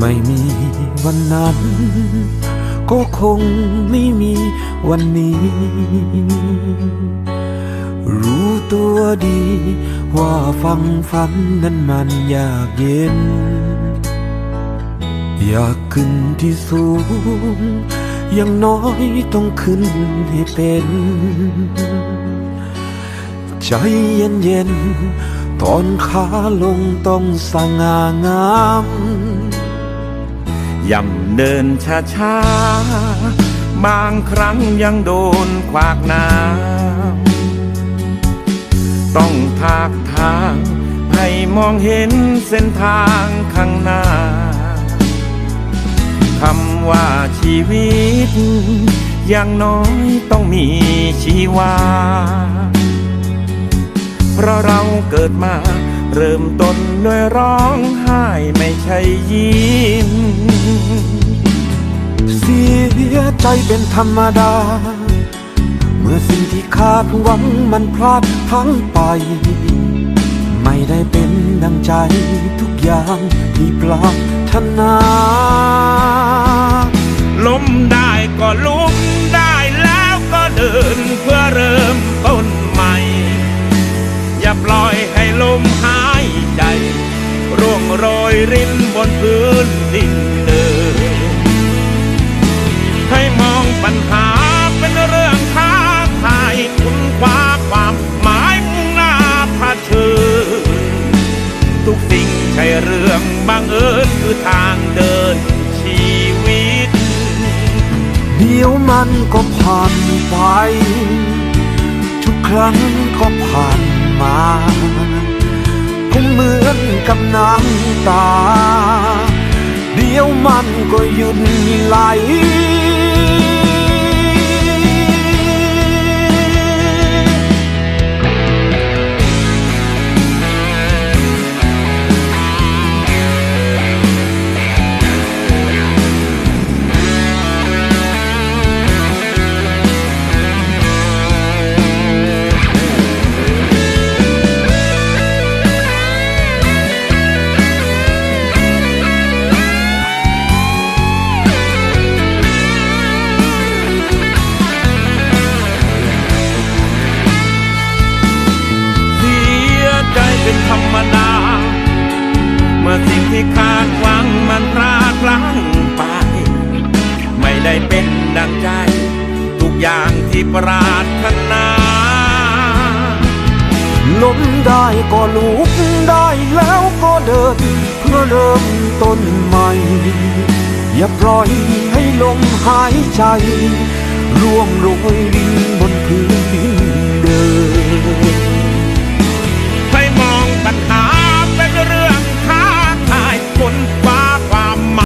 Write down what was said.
ไม่มีวันนั้น ก็คงไม่มีวันนี้ รู้ตัวดี ว่าฟังฝันนั้นมันยากเย็น อยากขึ้นที่สูงอย่างน้อยต้องขึ้นให้เป็น ใจเย็นเย็นๆตอนขาลงต้องสง่างาม ย่ำเดินช้าช้าๆบางครั้งยังโดนขวากน้ำต้องทากทางให้มองเห็นเส้นทางข้างหน้าคำว่าชีวิต อย่างน้อยต้องมีชีวา เพราะเราเกิดมาเริ่มต้นด้วยร้องไห้ไม่ใช่ยิ้ม ใจเป็นธรรมดา เมื่อสิ่งที่คาดหวังมันพลาดพลั้งไป ไม่ได้เป็นดังใจทุกอย่างที่ปรารถนาล้มได้ก็ลุกได้แล้วก็เดินเพื่อเริ่มต้นใหม่ อย่าปล่อยให้ลมหายใจ ร่วงโรยรินบนพื้นดิน ช่เรื่องบังเอิญคือทางเดินชีวิต เดี๋ยวมันก็ผ่านไป ทุกครั้งก็ผ่านมาคงเหมือนกับน้ำตา เดี๋ยวมันก็หยุดไหล สิ่งที่คาดหวังมันพลาดพลั้งไป ไม่ได้เป็นดังใจ ทุกอย่างที่ปรารถนาล้มได้ก็ลุกได้แล้วก็เดิน เพื่อเริ่มต้นใหม่ อย่าปล่อยให้ลมหายใจ ร่วงโรยบนพื้นดินเดิน